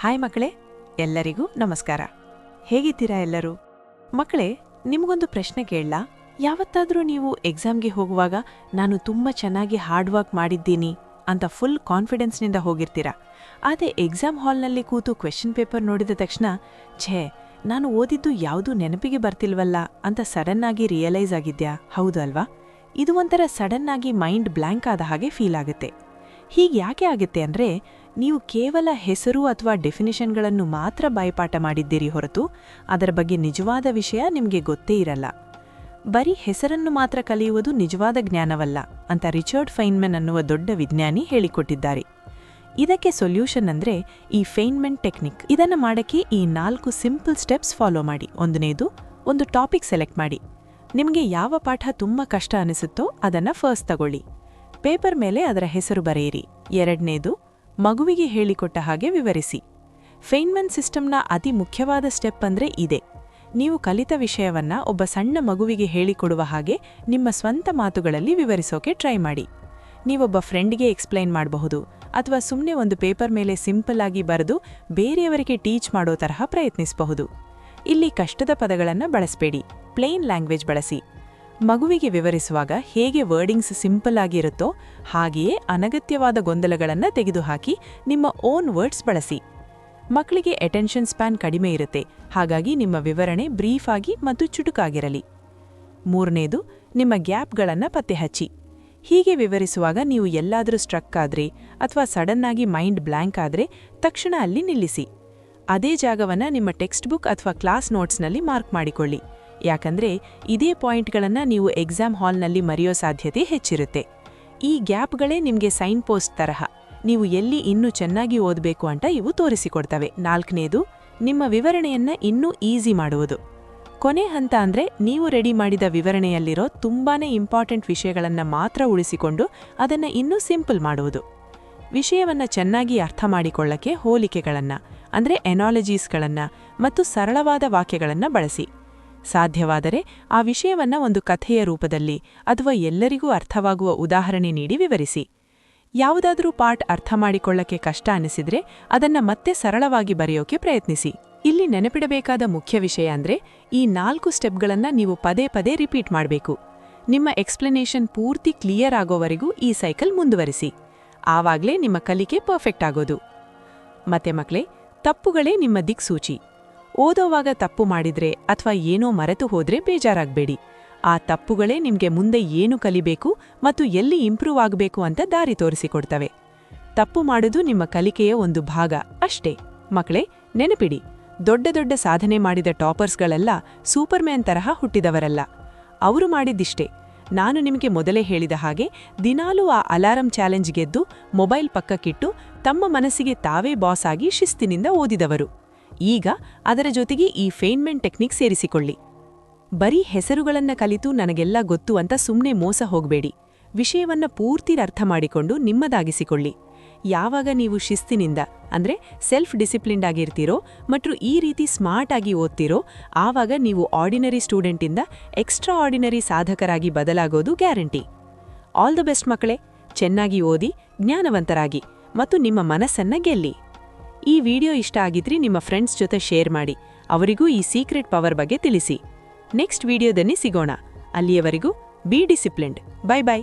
Hi ಮಕ್ಕಳೇ, ಎಲ್ಲರಿಗೂ ನಮಸ್ಕಾರ. ಹೇಗಿದ್ದೀರಾ ಎಲ್ಲರೂ? ಮಕ್ಕಳೇ, ನಿಮಗೊಂದು ಪ್ರಶ್ನೆ ಕೇಳಲಾ? ಯಾವತ್ತಾದರೂ ನೀವು ಎಕ್ಸಾಮ್ಗೆ ಹೋಗುವಾಗ, ನಾನು ತುಂಬ ಚೆನ್ನಾಗಿ ಹಾರ್ಡ್ ವರ್ಕ್ ಮಾಡಿದ್ದೀನಿ ಅಂತ ಫುಲ್ ಕಾನ್ಫಿಡೆನ್ಸ್ನಿಂದ ಹೋಗಿರ್ತೀರಾ? ಆದರೆ ಎಕ್ಸಾಮ್ ಹಾಲ್ನಲ್ಲಿ ಕೂತು ಕ್ವೆಶ್ಚನ್ ಪೇಪರ್ ನೋಡಿದ ತಕ್ಷಣ, ಛೇ, ನಾನು ಓದಿದ್ದು ಯಾವುದೂ ನೆನಪಿಗೆ ಬರ್ತಿಲ್ವಲ್ಲ ಅಂತ ಸಡನ್ನಾಗಿ ರಿಯಲೈಸ್ ಆಗಿದ್ಯಾ? ಹೌದು ಅಲ್ವಾ? ಇದು ಒಂಥರ ಸಡನ್ನಾಗಿ ಮೈಂಡ್ ಬ್ಲ್ಯಾಂಕ್ ಆದ ಹಾಗೆ ಫೀಲ್ ಆಗುತ್ತೆ. ಹೀಗೆ ಯಾಕೆ ಆಗುತ್ತೆ ಅಂದ್ರೆ ನೀವು ಕೇವಲ ಹೆಸರು ಅಥವಾ ಡೆಫಿನಿಷನ್ಗಳನ್ನು ಮಾತ್ರ ಬಾಯ್ಪಾಠ ಮಾಡಿದ್ದೀರಿ ಹೊರತು ಅದರ ಬಗ್ಗೆ ನಿಜವಾದ ವಿಷಯ ನಿಮಗೆ ಗೊತ್ತೇ ಇರಲ್ಲ. ಬರೀ ಹೆಸರನ್ನು ಮಾತ್ರ ಕಲಿಯುವುದು ನಿಜವಾದ ಜ್ಞಾನವಲ್ಲ ಅಂತ ರಿಚರ್ಡ್ ಫೈನ್ಮೆನ್ ಅನ್ನುವ ದೊಡ್ಡ ವಿಜ್ಞಾನಿ ಹೇಳಿಕೊಟ್ಟಿದ್ದಾರೆ. ಇದಕ್ಕೆ ಸೊಲ್ಯೂಷನ್ ಅಂದ್ರೆ ಈ ಫೈನ್ಮೆನ್ ಟೆಕ್ನಿಕ್. ಇದನ್ನ ಮಾಡಕ್ಕೆ ಈ ನಾಲ್ಕು ಸಿಂಪಲ್ ಸ್ಟೆಪ್ಸ್ ಫಾಲೋ ಮಾಡಿ. ಒಂದನೇದು, ಒಂದು ಟಾಪಿಕ್ ಸೆಲೆಕ್ಟ್ ಮಾಡಿ. ನಿಮಗೆ ಯಾವ ಪಾಠ ತುಂಬ ಕಷ್ಟ ಅನಿಸುತ್ತೋ ಅದನ್ನ ಫಸ್ಟ್ ತಗೊಳ್ಳಿ. ಪೇಪರ್ ಮೇಲೆ ಅದರ ಹೆಸರು ಬರೆಯಿರಿ. ಎರಡನೇದು ಮಗುವಿಗೆ ಹೇಳಿಕೊಟ್ಟ ಹಾಗೆ ವಿವರಿಸಿ. ಫೈನ್ಮನ್ ಸಿಸ್ಟಮ್ನ ಅತಿ ಮುಖ್ಯವಾದ ಸ್ಟೆಪ್ ಅಂದ್ರೆ ಇದೆ. ನೀವು ಕಲಿತ ವಿಷಯವನ್ನ ಒಬ್ಬ ಸಣ್ಣ ಮಗುವಿಗೆ ಹೇಳಿಕೊಡುವ ಹಾಗೆ ನಿಮ್ಮ ಸ್ವಂತ ಮಾತುಗಳಲ್ಲಿ ವಿವರಿಸೋಕೆ ಟ್ರೈ ಮಾಡಿ. ನೀವೊಬ್ಬ ಫ್ರೆಂಡ್ಗೆ ಎಕ್ಸ್ಪ್ಲೈನ್ ಮಾಡಬಹುದು ಅಥವಾ ಸುಮ್ಮನೆ ಒಂದು ಪೇಪರ್ ಮೇಲೆ ಸಿಂಪಲ್ ಆಗಿ ಬರೆದು ಬೇರೆಯವರಿಗೆ ಟೀಚ್ ಮಾಡೋ ತರಹ ಪ್ರಯತ್ನಿಸಬಹುದು. ಇಲ್ಲಿ ಕಷ್ಟದ ಪದಗಳನ್ನು ಬಳಸಬೇಡಿ. ಪ್ಲೇನ್ ಲ್ಯಾಂಗ್ವೇಜ್ ಬಳಸಿ. ಮಗುವಿಗೆ ವಿವರಿಸುವಾಗ ಹೇಗೆ ವರ್ಡಿಂಗ್ಸ್ ಸಿಂಪಲ್ ಆಗಿರುತ್ತೋ ಹಾಗೆಯೇ ಅನಗತ್ಯವಾದ ಗೊಂದಲಗಳನ್ನು ತೆಗೆದುಹಾಕಿ ನಿಮ್ಮ ಓನ್ ವರ್ಡ್ಸ್ ಬಳಸಿ. ಮಕ್ಕಳಿಗೆ ಅಟೆನ್ಷನ್ ಸ್ಪ್ಯಾನ್ ಕಡಿಮೆ ಇರುತ್ತೆ, ಹಾಗಾಗಿ ನಿಮ್ಮ ವಿವರಣೆ ಬ್ರೀಫ್ ಆಗಿ ಮತ್ತು ಚುಟುಕಾಗಿರಲಿ. ಮೂರನೇದು, ನಿಮ್ಮ ಗ್ಯಾಪ್ಗಳನ್ನು ಪತ್ತೆಹಚ್ಚಿ. ಹೀಗೆ ವಿವರಿಸುವಾಗ ನೀವು ಎಲ್ಲಾದರೂ ಸ್ಟ್ರಕ್ ಆದ್ರೆ ಅಥವಾ ಸಡನ್ನಾಗಿ ಮೈಂಡ್ ಬ್ಲ್ಯಾಂಕ್ ಆದರೆ ತಕ್ಷಣ ಅಲ್ಲಿ ನಿಲ್ಲಿಸಿ. ಅದೇ ಜಾಗವನ್ನು ನಿಮ್ಮ ಟೆಕ್ಸ್ಟ್ ಬುಕ್ ಅಥವಾ ಕ್ಲಾಸ್ ನೋಟ್ಸ್ನಲ್ಲಿ ಮಾರ್ಕ್ ಮಾಡಿಕೊಳ್ಳಿ. ಯಾಕಂದ್ರೆ ಇದೇ ಪಾಯಿಂಟ್ಗಳನ್ನು ನೀವು ಎಕ್ಸಾಮ್ ಹಾಲ್ನಲ್ಲಿ ಮರೆಯೋ ಸಾಧ್ಯತೆ ಹೆಚ್ಚಿರುತ್ತೆ. ಈ ಗ್ಯಾಪ್ಗಳೇ ನಿಮಗೆ ಸೈನ್ ಪೋಸ್ಟ್ ತರಹ, ನೀವು ಎಲ್ಲಿ ಇನ್ನೂ ಚೆನ್ನಾಗಿ ಓದಬೇಕು ಅಂತ ಇವು ತೋರಿಸಿಕೊಡ್ತವೆ. ನಾಲ್ಕನೇದು, ನಿಮ್ಮ ವಿವರಣೆಯನ್ನು ಇನ್ನೂ ಈಸಿ ಮಾಡುವುದು. ಕೊನೆ ಹಂತ ಅಂದ್ರೆ ನೀವು ರೆಡಿ ಮಾಡಿದ ವಿವರಣೆಯಲ್ಲಿರೋ ತುಂಬಾನೇ ಇಂಪಾರ್ಟೆಂಟ್ ವಿಷಯಗಳನ್ನು ಮಾತ್ರ ಉಳಿಸಿಕೊಂಡು ಅದನ್ನ ಇನ್ನೂ ಸಿಂಪಲ್ ಮಾಡುವುದು. ವಿಷಯವನ್ನ ಚೆನ್ನಾಗಿ ಅರ್ಥ ಮಾಡಿಕೊಳ್ಳಕ್ಕೆ ಹೋಲಿಕೆಗಳನ್ನು, ಅಂದ್ರೆ ಎನಾಲಜೀಸ್ಗಳನ್ನು ಮತ್ತು ಸರಳವಾದ ವಾಕ್ಯಗಳನ್ನು ಬಳಸಿ. ಸಾಧ್ಯವಾದರೆ ಆ ವಿಷಯವನ್ನ ಒಂದು ಕಥೆಯ ರೂಪದಲ್ಲಿ ಅಥವಾ ಎಲ್ಲರಿಗೂ ಅರ್ಥವಾಗುವ ಉದಾಹರಣೆ ನೀಡಿ ವಿವರಿಸಿ. ಯಾವುದಾದರೂ ಪಾಠ ಅರ್ಥ ಮಾಡಿಕೊಳ್ಳಕ್ಕೆ ಕಷ್ಟ ಅನಿಸಿದ್ರೆ ಅದನ್ನ ಮತ್ತೆ ಸರಳವಾಗಿ ಬರೆಯೋಕೆ ಪ್ರಯತ್ನಿಸಿ. ಇಲ್ಲಿ ನೆನಪಿಡಬೇಕಾದ ಮುಖ್ಯ ವಿಷಯ ಅಂದ್ರೆ ಈ ನಾಲ್ಕು ಸ್ಟೆಪ್ಗಳನ್ನ ನೀವು ಪದೇ ಪದೇ ರಿಪೀಟ್ ಮಾಡಬೇಕು. ನಿಮ್ಮ ಎಕ್ಸ್ಪ್ಲನೇಷನ್ ಪೂರ್ತಿ ಕ್ಲಿಯರ್ ಆಗೋವರೆಗೂ ಈ ಸೈಕಲ್ ಮುಂದುವರಿಸಿ. ಆವಾಗ್ಲೇ ನಿಮ್ಮ ಕಲಿಕೆ ಪರ್ಫೆಕ್ಟ್ ಆಗೋದು. ಮತ್ತೆ ಮಕ್ಕಳೇ ತಪ್ಪುಗಳೇ ನಿಮ್ಮ ದಿಕ್ಸೂಚಿ. ಓದೋವಾಗ ತಪ್ಪು ಮಾಡಿದ್ರೆ ಅಥವಾ ಏನೋ ಮರೆತು ಹೋದ್ರೆ ಬೇಜಾರಾಗ್ಬೇಡಿ. ಆ ತಪ್ಪುಗಳೇ ನಿಮ್ಗೆ ಮುಂದೆ ಏನು ಕಲಿಬೇಕು ಮತ್ತು ಎಲ್ಲಿ ಇಂಪ್ರೂವ್ ಆಗಬೇಕು ಅಂತ ದಾರಿ ತೋರಿಸಿಕೊಡ್ತವೆ. ತಪ್ಪು ಮಾಡೋದು ನಿಮ್ಮ ಕಲಿಕೆಯ ಒಂದು ಭಾಗ ಅಷ್ಟೇ. ಮಕ್ಕಳೇ, ನೆನಪಿಡಿ, ದೊಡ್ಡ ದೊಡ್ಡ ಸಾಧನೆ ಮಾಡಿದ ಟಾಪರ್ಸ್ಗಳೆಲ್ಲ ಸೂಪರ್ಮ್ಯಾನ್ ತರಹ ಹುಟ್ಟಿದವರಲ್ಲ. ಅವರು ಮಾಡಿದ್ದಿಷ್ಟೇ. ನಾನು ನಿಮಗೆ ಮೊದಲೇ ಹೇಳಿದ ಹಾಗೆ ದಿನಾಲೂ ಆ ಅಲಾರಂ ಚಾಲೆಂಜ್ ಗೆದ್ದು ಮೊಬೈಲ್ ಪಕ್ಕಕ್ಕಿಟ್ಟು ತಮ್ಮ ಮನಸ್ಸಿಗೆ ತಾವೇ ಬಾಸ್ ಆಗಿ ಶಿಸ್ತಿನಿಂದ ಓದಿದವರು. ಈಗ ಅದರ ಜೊತೆಗೆ ಈ ಫೇನ್ಮೆಂಟ್ ಟೆಕ್ನಿಕ್ ಸೇರಿಸಿಕೊಳ್ಳಿ. ಬರೀ ಹೆಸರುಗಳನ್ನ ಕಲಿತು ನನಗೆಲ್ಲ ಗೊತ್ತು ಅಂತ ಸುಮ್ಮನೆ ಮೋಸ ಹೋಗಬೇಡಿ. ವಿಷಯವನ್ನ ಪೂರ್ತಿ ಅರ್ಥ ಮಾಡಿಕೊಂಡು ನಿಮ್ಮದಾಗಿಸಿಕೊಳ್ಳಿ. ಯಾವಾಗ ನೀವು ಶಿಸ್ತಿನಿಂದ, ಅಂದ್ರೆ ಸೆಲ್ಫ್ ಡಿಸಿಪ್ಲಿನ್ಡ್ ಆಗಿರ್ತೀರೋ ಮತ್ತು ಈ ರೀತಿ ಸ್ಮಾರ್ಟ್ ಆಗಿ ಓದ್ತಿರೋ, ಆವಾಗ ನೀವು ಆರ್ಡಿನರಿ ಸ್ಟೂಡೆಂಟಿಂದ ಎಕ್ಸ್ಟ್ರಾ ಆರ್ಡಿನರಿ ಸಾಧಕರಾಗಿ ಬದಲಾಗೋದು ಗ್ಯಾರಂಟಿ. ಆಲ್ ದ ಬೆಸ್ಟ್ ಮಕ್ಕಳೇ, ಚೆನ್ನಾಗಿ ಓದಿ, ಜ್ಞಾನವಂತರಾಗಿ ಮತ್ತು ನಿಮ್ಮ ಮನಸ್ಸನ್ನ ಗೆಲ್ಲಿ. ಈ ವಿಡಿಯೋ ಇಷ್ಟ ಆಗಿದ್ರೆ ನಿಮ್ಮ ಫ್ರೆಂಡ್ಸ್ ಜೊತೆ ಶೇರ್ ಮಾಡಿ. ಅವರಿಗೂ ಈ ಸೀಕ್ರೆಟ್ ಪವರ್ ಬಗ್ಗೆ ತಿಳಿಸಿ. ನೆಕ್ಸ್ಟ್ ವಿಡಿಯೋದಲ್ಲಿ ಸಿಗೋಣ. ಅಲ್ಲಿಯವರೆಗೂ ಬಿ ಡಿಸಿಪ್ಲಿನ್ಡ್ ಬೈ ಬೈ